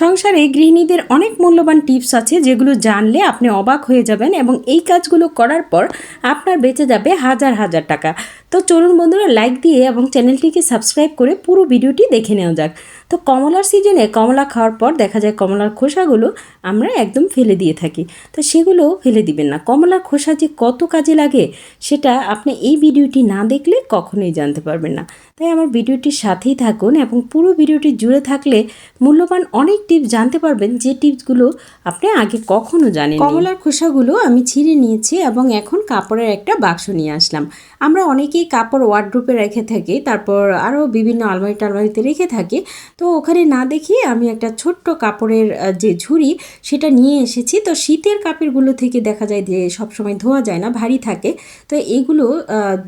সংসারে গৃহিণীদের অনেক মূল্যবান টিপস আছে যেগুলো জানলে আপনি অবাক হয়ে যাবেন এবং এই কাজগুলো করার পর আপনার বেঁচে যাবে হাজার হাজার টাকা। তো চলুন বন্ধুরা লাইক দিয়ে এবং চ্যানেলটিকে সাবস্ক্রাইব করে পুরো ভিডিওটি দেখে নেওয়া যাক। তো কমলার সিজনে কমলা খাওয়ার পর দেখা যায় কমলার খোসাগুলো আমরা একদম ফেলে দিয়ে থাকি। তো সেগুলো ফেলে দিবেন না। কমলার খোসা যে কত কাজে লাগে সেটা আপনি এই ভিডিওটি না দেখলে কখনোই জানতে পারবেন না। তাই আমার ভিডিওটির সাথেই থাকুন এবং পুরো ভিডিওটি জুড়ে থাকলে মূল্যবান অনেক টিপস জানতে পারবেন, যে টিপসগুলো আপনি আগে কখনো জানেন কমলার খোসাগুলো আমি ছিঁড়ে নিয়েছি এবং এখন কাপড়ের একটা বাক্স নিয়ে আসলাম। আমরা অনেকেই কাপড় ওয়ার্ড্রোপে রেখে থাকি, তারপর আরও বিভিন্ন আলমারি টালমারিতে রেখে থাকি। তো ওখানে না দেখিয়ে আমি একটা ছোট্ট কাপড়ের যে ঝুড়ি সেটা নিয়ে এসেছি। তো শীতের কাপড়গুলো থেকে দেখা যায় যে সবসময় ধোয়া যায় না, ভারী থাকে। তো এগুলো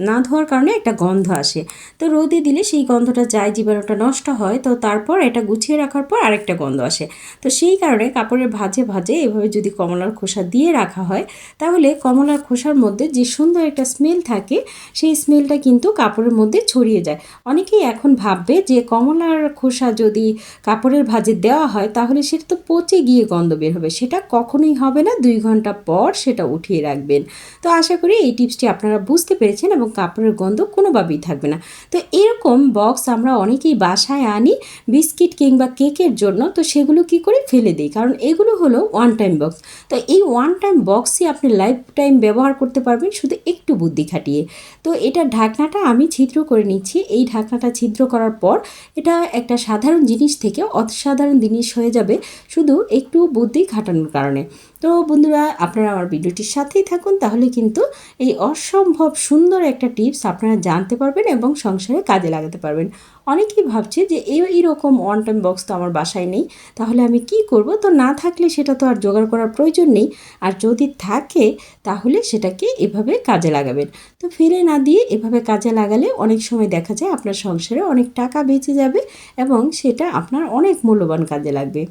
না ধোয়ার কারণে একটা গন্ধ আসে। তো রোদে দিলে সেই গন্ধটা যায়, জীবাণুটা নষ্ট হয়। তো তারপর এটা গুছিয়ে রাখার পর আরেকটা গন্ধ আসে। তো সেই কারণে কাপড়ের ভাজে ভাজে এভাবে যদি কমলার খোসা দিয়ে রাখা হয়, তাহলে কমলার খোসার মধ্যে যে সুন্দর একটা স্মেল থাকে, সেই স্মেলটা কিন্তু কাপড়ের মধ্যে ছড়িয়ে যায়। অনেকেই এখন ভাববে যে কমলার খোসা যদি কাপড়ের ভাজে দেওয়া হয়, তাহলে সেটা তো পচে গিয়ে গন্ধ বের হবে। সেটা কখনোই হবে না, দুই ঘণ্টা পর সেটা উঠিয়ে রাখবেন। তো আশা করি এই টিপসটি আপনারা বুঝতে পেরেছেন এবং কাপড়ের গন্ধ কোনোভাবেই থাকবে না। তো এরকম বক্স আমরা অনেকেই বাসায় আনি বিস্কিট কিংবা কেকের জন্য, তো সেগুলো কি করে ফেলে দিই? কারণ এগুলো হলো ওয়ান টাইম বক্স তো এই ওয়ান টাইম বক্সই আপনি লাইফ টাইম ব্যবহার করতে পারবেন শুধু একটু বুদ্ধি খাটিয়ে। তো এটা ঢাকনাটা আমি ছিদ্র করে নিচ্ছি। এই ঢাকনাটা ছিদ্র করার পর এটা একটা সাধারণ জিনিস থেকে অসাধারণ জিনিস হয়ে যাবে শুধু একটু বুদ্ধি খাটানোর কারণে। তো বন্ধুরা, আপনারা আমার ভিডিওটির সাথেই থাকুন, তাহলে কিন্তু এই অসম্ভব সুন্দর একটা টিপস আপনারা জানতে পারবেন এবং সংসারে কাজে লাগাতে পারবেন। অনেকেই ভাবছে যে এই এইরকম ওয়ান টাইম বক্স তো আমার বাসায় নেই, তাহলে আমি কি করব? তো না থাকলে সেটা তো আর জোগাড় করার প্রয়োজন নেই। আর যদি থাকে, তাহলে সেটাকে এভাবে কাজে লাগাবেন। তো ফিরে না দিয়ে এভাবে কাজে লাগালে অনেক সময় দেখা যায় আপনার সংসারে অনেক টাকা বেঁচে যাবে এবং সেটা আপনার অনেক মূল্যবান কাজে লাগবে।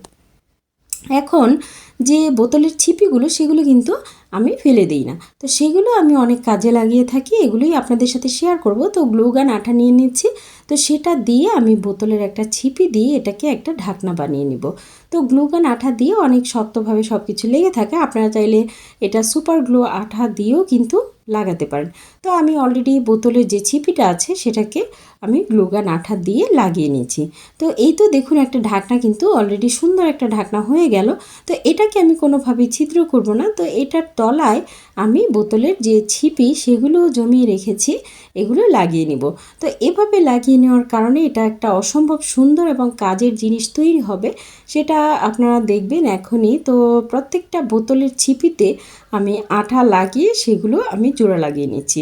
এখন যে বোতলের ছিপিগুলো, সেগুলো কিন্তু আমি ফেলে দিই না। তো সেগুলো আমি অনেক কাজে লাগিয়ে থাকি, এগুলোই আপনাদের সাথে শেয়ার করব। তো গ্লুগান আঠা নিয়ে নিচ্ছি। তো সেটা দিয়ে আমি বোতলের একটা ছিপি দিয়ে এটাকে একটা ঢাকনা বানিয়ে নিব। তো গ্লুগান আঠা দিয়ে অনেক শক্তভাবে সব কিছু লেগে থাকে। আপনারা চাইলে এটা সুপার গ্লু আঠা দিয়েও কিন্তু লাগাতে পারেন। তো আমি অলরেডি বোতলের যে ছিপিটা আছে সেটাকে আমি গ্লুগান আঠা দিয়ে লাগিয়ে নিয়েছি। তো এই তো দেখুন একটা ঢাকনা কিন্তু অলরেডি সুন্দর একটা ঢাকনা হয়ে গেল। তো এটাকে আমি কোনোভাবেই ছিদ্র করব না। তো এটার তলায় আমি বোতলের যে ছিপি সেগুলো জমিয়ে রেখেছি, এগুলো লাগিয়ে নিব। তো এভাবে লাগিয়ে নেওয়ার কারণে এটা একটা অসম্ভব সুন্দর এবং কাজের জিনিস তৈরি হবে, সেটা আপনারা দেখবেন এখনই। তো প্রত্যেকটা বোতলের ছিপিতে আমি আঠা লাগিয়ে সেগুলো আমি জোড়া লাগিয়ে নিচ্ছি।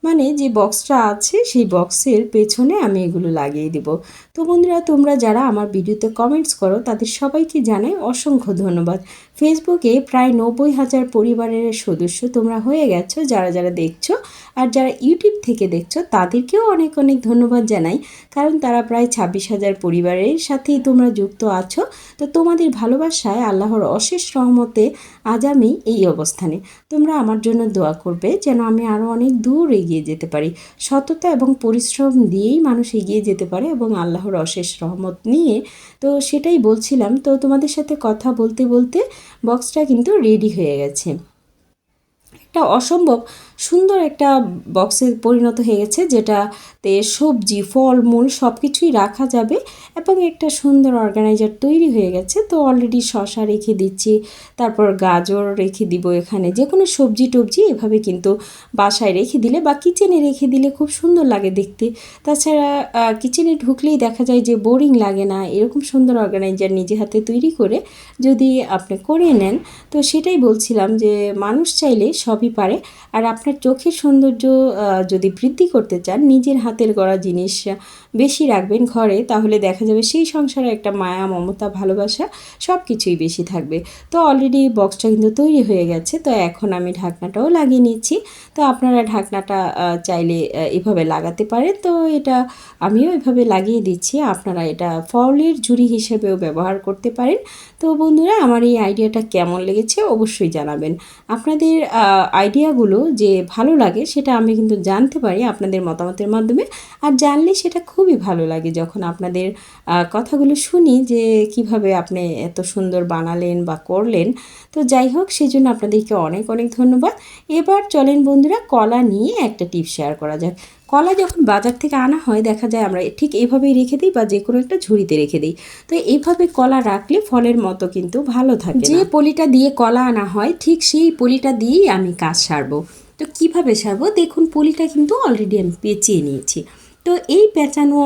মানে যে বক্সটা আছে, সেই বক্সের পেছনে আমি এগুলো লাগিয়ে দেব। তো বন্ধুরা, তোমরা যারা আমার ভিডিওতে কমেন্টস করো, তাদের সবাইকে জানাই অসংখ্য ধন্যবাদ। ফেসবুকে প্রায় নব্বই হাজার পরিবারের সদস্য তোমরা হয়ে গেছো, যারা যারা দেখছ আর যারা ইউটিউব থেকে দেখছ, তাদেরকেও অনেক অনেক ধন্যবাদ জানাই। কারণ তারা প্রায় ছাব্বিশ হাজার পরিবারের সাথেই তোমরা যুক্ত আছো। তো তোমাদের ভালোবাসায় আল্লাহর অশেষ রহমতে আজ আমি এই অবস্থানে। তোমরা আমার জন্য দোয়া করবে, যেন আমি আরও অনেক দূর এগিয়ে যেতে পারি। সততা এবং পরিশ্রম দিয়েই মানুষ এগিয়ে যেতে পারে এবং আল্লাহর অশেষ রহমত নিয়ে। তো সেটাই বলছিলাম। তো তোমাদের সাথে কথা বলতে বলতে বক্সটা কিন্তু রেডি হয়ে গেছে। একটা অসম্ভব সুন্দর একটা বক্সে পরিণত হয়ে গেছে, যেটাতে সবজি, ফলমূল সব কিছুই রাখা যাবে এবং একটা সুন্দর অর্গানাইজার তৈরি হয়ে গেছে। তো অলরেডি শশা রেখে দিচ্ছি, তারপর গাজর রেখে দিব এখানে। যে কোনো সবজি টবজি এভাবে কিন্তু বাসায় রেখে দিলে বা কিচেনে রেখে দিলে খুব সুন্দর লাগে দেখতে। তাছাড়া কিচেনে ঢুকলেই দেখা যায় যে বোরিং লাগে না, এরকম সুন্দর অর্গানাইজার নিজে হাতে তৈরি করে যদি আপনি করে নেন। তো সেটাই বলছিলাম যে মানুষ চাইলে সবই পারে। আর আপনার চোখের সৌন্দর্য যদি বৃদ্ধি করতে চান, নিজের হাতের গড়া জিনিস বেশি রাখবেন ঘরে, তাহলে দেখা যাবে সেই সংসারে একটা মায়া, মমতা, ভালোবাসা সব কিছুই বেশি থাকবে। তো অলরেডি বক্সটা কিন্তু তৈরি হয়ে গেছে, তো এখন আমি ঢাকনাটাও লাগিয়ে নিচ্ছি। তো আপনারা ঢাকনাটা চাইলে এভাবে লাগাতে পারেন। তো এটা আমিও এভাবে লাগিয়ে দিচ্ছি, আপনারা এটা ফলের ঝুড়ি হিসেবেও ব্যবহার করতে পারেন। তো বন্ধুরা, আমার এই আইডিয়াটা কেমন লেগেছে অবশ্যই জানাবেন। আপনাদের আইডিয়াগুলো যে ভালো লাগে সেটা আমি কিন্তু জানতে পারি আপনাদের মতামতের মাধ্যমে। আর জানলে সেটা খুবই ভালো লাগে যখন আপনাদের কথাগুলো শুনি যে কীভাবে আপনি এত সুন্দর বানালেন বা করলেন। তো যাই হোক সেই জন্য আপনাদেরকে অনেক অনেক ধন্যবাদ। এবার চলেন বন্ধুরা কলা নিয়ে একটা টিপ শেয়ার করা যাক। কলা যখন বাজার থেকে আনা হয় দেখা যায় আমরা ঠিক এভাবেই রেখে দিই বা যে কোনো একটা ঝুড়িতে রেখে দিই। তো এইভাবে কলা রাখলে ফলের মতো কিন্তু ভালো থাকে যে পলিটা দিয়ে কলা আনা হয় ঠিক সেই পলিটা দিয়েই আমি কাজ সারবো। তো কীভাবে সারবো? দেখুন, পলিটা কিন্তু অলরেডি আমি পেঁচিয়ে নিয়েছি। তো এই পেঁচানো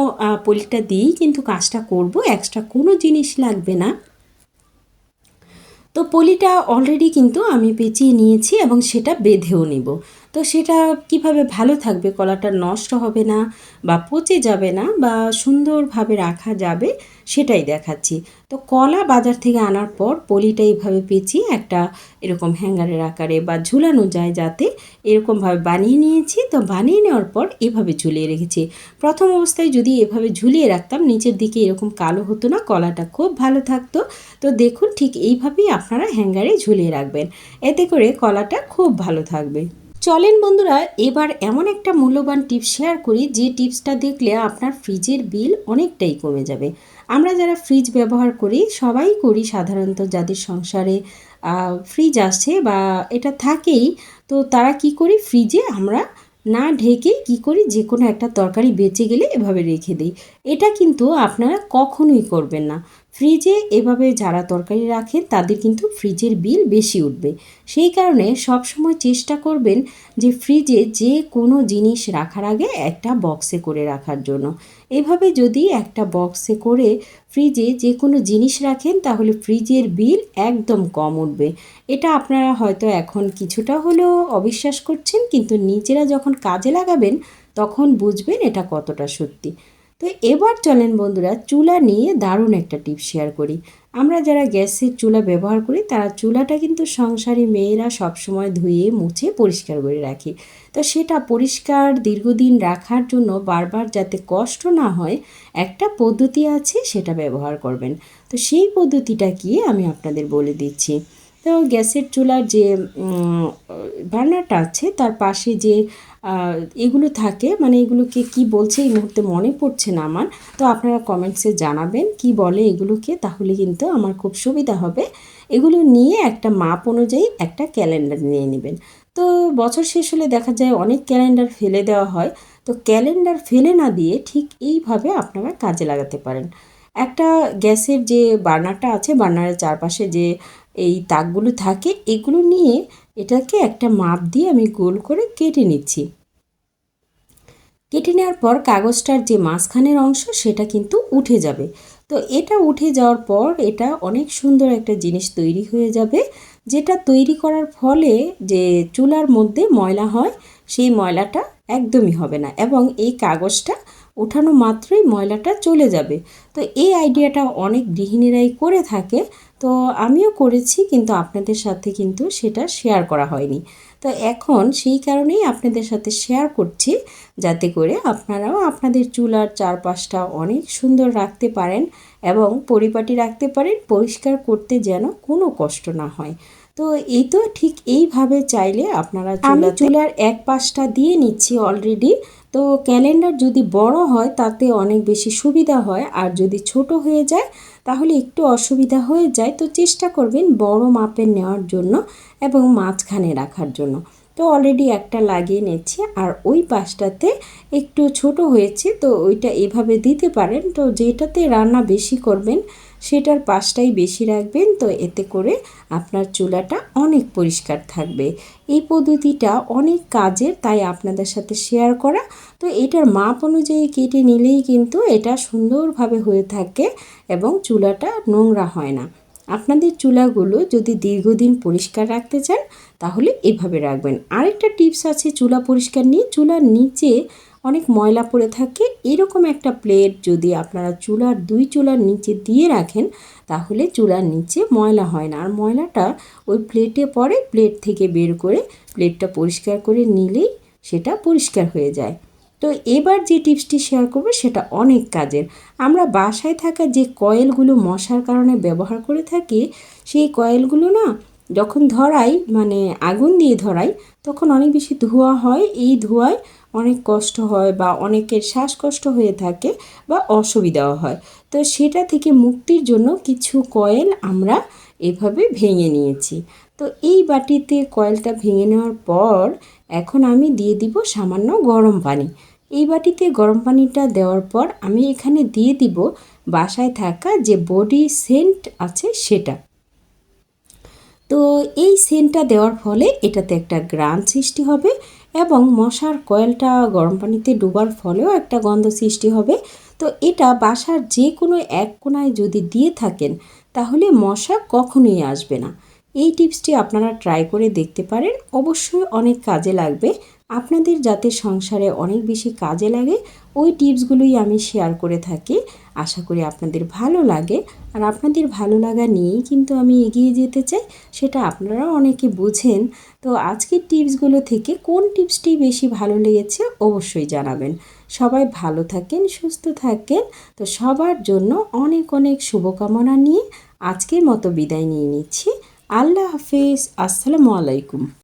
পলিটা দিয়েই কিন্তু কাজটা করব। এক্সট্রা কোনো জিনিস লাগবে না। তো পলিটা অলরেডি কিন্তু আমি পেঁচিয়ে নিয়েছি এবং সেটা বেঁধেও নিব। তো সেটা কীভাবে ভালো থাকবে? কলাটা নষ্ট হবে না বা পচে যাবে না বা সুন্দরভাবে রাখা যাবে সেটাই দেখাচ্ছি। তো কলা বাজার থেকে আনার পর পলিটা এইভাবে পেঁচিয়ে একটা এরকম হ্যাঙ্গারের আকারে বা ঝুলানো যায় যাতে এরকমভাবে বানিয়ে নিয়েছি। তো বানিয়ে নেওয়ার পর এভাবে ঝুলিয়ে রেখেছি। প্রথম অবস্থায় যদি এভাবে ঝুলিয়ে রাখতাম, নিচের দিকে এরকম কালো হতো না, কলাটা খুব ভালো থাকতো। তো দেখুন ঠিক এইভাবেই আপনারা হ্যাঙ্গারে ঝুলিয়ে রাখবেন। এতে করে কলাটা খুব ভালো থাকবে। চলেন বন্ধুরা, এবার এমন একটা মূল্যবান টিপস শেয়ার করি যে টিপসটা দেখলে আপনার ফ্রিজের বিল অনেকটাই কমে যাবে। আমরা যারা ফ্রিজ ব্যবহার করি, সবাই করি সাধারণত যাদের সংসারে ফ্রিজ আছে বা এটা থাকেই, তো তারা কি করি? ফ্রিজে আমরা না ঢেকে কি করি? যে কোনো একটা তরকারি বেঁচে গেলে এভাবে রেখে দিই। এটা কিন্তু আপনারা কখনোই করবেন না। ফ্রিজে এভাবে যারা তরকারি রাখেন, তাদের কিন্তু ফ্রিজের বিল বেশি উঠবে। সেই কারণে সব সময় চেষ্টা করবেন যে ফ্রিজে যে কোনো জিনিস রাখার আগে একটা বক্সে করে রাখার জন্য। এভাবে যদি একটা বক্সে করে ফ্রিজে যে কোনো জিনিস রাখেন, তাহলে ফ্রিজের বিল একদম কম উঠবে। এটা আপনারা হয়তো এখন কিছুটা হলেও অবিশ্বাস করছেন, কিন্তু নিজেরা যখন কাজে লাগাবেন, তখন বুঝবেন এটা কতটা সত্যি। তো এবার চলেন বন্ধুরা, চুলা নিয়ে দারুণ একটা টিপ শেয়ার করি। আমরা যারা গ্যাসের চুলা ব্যবহার করি, তারা চুলাটা কিন্তু সংসারী মেয়েরা সবসময় ধুয়ে, মুছে, পরিষ্কার করে রাখি। তো সেটা পরিষ্কার দীর্ঘদিন রাখার জন্য বারবার যাতে কষ্ট না হয়, একটা পদ্ধতি আছে, সেটা ব্যবহার করবেন। তো সেই পদ্ধতিটা কি আমি আপনাদের বলে দিচ্ছি। তো গ্যাসের চুলার যে বার্নারটা আছে, তার পাশে যে এগুলো থাকে মানে এগুলোকে কি বলছে এই মুহূর্তে মনে পড়ছে না আমার। তো আপনারা কমেন্টসে জানাবেন কি বলে এগুলোকে, তাহলে কিন্তু আমার খুব সুবিধা হবে। এগুলো নিয়ে একটা মাপ অনুযায়ী একটা ক্যালেন্ডার নিয়ে নেবেন। তো বছর শেষ হলে দেখা যায় অনেক ক্যালেন্ডার ফেলে দেওয়া হয়। তো ক্যালেন্ডার ফেলে না দিয়ে ঠিক এইভাবে আপনারা কাজে লাগাতে পারেন। একটা গ্যাসের যে বার্নারটা আছে বার্নারের চারপাশে যে এই তাকগুলো থাকে, এগুলো নিয়ে এটাকে একটা মাপ দিয়ে আমি গোল করে কেটে নিচ্ছি। কেটে নেওয়ার পর কাগজটার যে মাঝখানের অংশ, সেটা কিন্তু উঠে যাবে। তো এটা উঠে যাওয়ার পর এটা অনেক সুন্দর একটা জিনিস তৈরি হয়ে যাবে, যেটা তৈরি করার ফলে যে চুলার মধ্যে ময়লা হয়, সেই ময়লাটা একদমই হবে না। এবং এই কাগজটা ওঠানো মাত্রই ময়লাটা চলে যাবে। তো এই আইডিয়াটা অনেক গৃহিণীরাই করে থাকে। তো আমিও করেছি কিন্তু আপনাদের সাথে কিন্তু সেটা শেয়ার করা হয়নি। তো এখন সেই কারণেই আপনাদের সাথে শেয়ার করছি যাতে করে আপনারাও আপনাদের চুলার চারপাশটা অনেক সুন্দর রাখতে পারেন এবং পরিপাটি রাখতে পারেন পরিষ্কার করতে যেন কোনো কষ্ট না হয়। তো এই তো ঠিক এইভাবে চাইলে আপনারা চুলার এক পাশটা দিয়ে নিচ্ছি অলরেডি তো ক্যালেন্ডার যদি বড় হয়, তাতে অনেক বেশি সুবিধা হয়। আর যদি ছোট হয়ে যায়, তাহলে একটু অসুবিধা হয়ে যায়। তো চেষ্টা করবেন বড় মাপের নেওয়ার জন্য এবং মাঝখানে রাখার জন্য। তো অলরেডি একটা লাগিয়ে নিচ্ছি। আর ওই পাশটাতে একটু ছোট হয়েছে, তো ওইটা এভাবে দিতে পারেন। তো যেটাতে রান্না বেশি করবেন সেটার পাশটাই বেশি রাখবেন, তো এতে করে আপনার চুলাটা অনেক পরিষ্কার থাকবে। এই পদ্ধতিটা অনেক কাজের, তাই আপনাদের সাথে শেয়ার করা। তো এটার মাপ অনুযায়ী কেটে নিলেই কিন্তু এটা সুন্দরভাবে হয়ে থাকে এবং চুলাটা নোংরা হয় না। আপনাদের চুলাগুলো যদি দীর্ঘদিন পরিষ্কার রাখতে চান, তাহলে এভাবে রাখবেন। আরেকটা টিপস আছে চুলা পরিষ্কার নিয়ে। চুলার নিচে অনেক ময়লা পড়ে থাকে। এরকম একটা প্লেট যদি আপনারা চুলার দুই চুলার নিচে দিয়ে রাখেন, তাহলে চুলার নিচে ময়লা হয় না। আর ময়লাটা ওই প্লেটে পরে প্লেট থেকে বের করে প্লেটটা পরিষ্কার করে নিলেই সেটা পরিষ্কার হয়ে যায়। তো এবার যে টিপসটি শেয়ার করব, সেটা অনেক কাজের। আমরা বাসায় থাকা যে কয়েলগুলো মশার কারণে ব্যবহার করে থাকি, সেই কয়েলগুলো না যখন ধরাই মানে আগুন দিয়ে ধরাই, তখন অনেক বেশি ধোঁয়া হয়। এই ধোঁয়ায় অনেক কষ্ট হয় বা অনেকের শ্বাসকষ্ট হয়ে থাকে বা অসুবিধাও হয়। তো সেটা থেকে মুক্তির জন্য কিছু কয়েল আমরা এভাবে ভেঙে নিয়েছি। তো এই বাটিতে কয়েলটা ভেঙে নেওয়ার পর এখন আমি দিয়ে দিব সামান্য গরম পানি। এই বাটিতে গরম পানিটা দেওয়ার পর আমি এখানে দিয়ে দিব বাসায় থাকা যে বডি সেন্ট আছে সেটা। তো এই সেন্টটা দেওয়ার ফলে এটাতে একটা গ্রান সৃষ্টি হবে এবং মশার কয়েলটা গরম পানিতে ডোবার ফলেও একটা গন্ধ সৃষ্টি হবে। তো এটা বাসার যে কোনো এক কোনায় যদি দিয়ে থাকেন, তাহলে মশা কখনোই আসবে না। এই টিপসটি আপনারা ট্রাই করে দেখতে পারেন। অবশ্যই অনেক কাজে লাগবে। আপনাদের যাতে সংসারে অনেক বেশি কাজে লাগে, ওই টিপসগুলোই আমি শেয়ার করে থাকি। আশা করি আপনাদের ভালো লাগে। আর আপনাদের ভালো লাগা নিয়েই কিন্তু আমি এগিয়ে যেতে চাই, সেটা আপনারা অনেকে বুঝেন। তো আজকের টিপসগুলো থেকে কোন টিপসটি বেশি ভালো লেগেছে অবশ্যই জানাবেন। সবাই ভালো থাকেন, সুস্থ থাকেন। তো সবার জন্য অনেক অনেক শুভকামনা নিয়ে আজকের মতো বিদায় নিয়ে নিচ্ছি। আল্লাহ হাফিজ, আসসালামু আলাইকুম।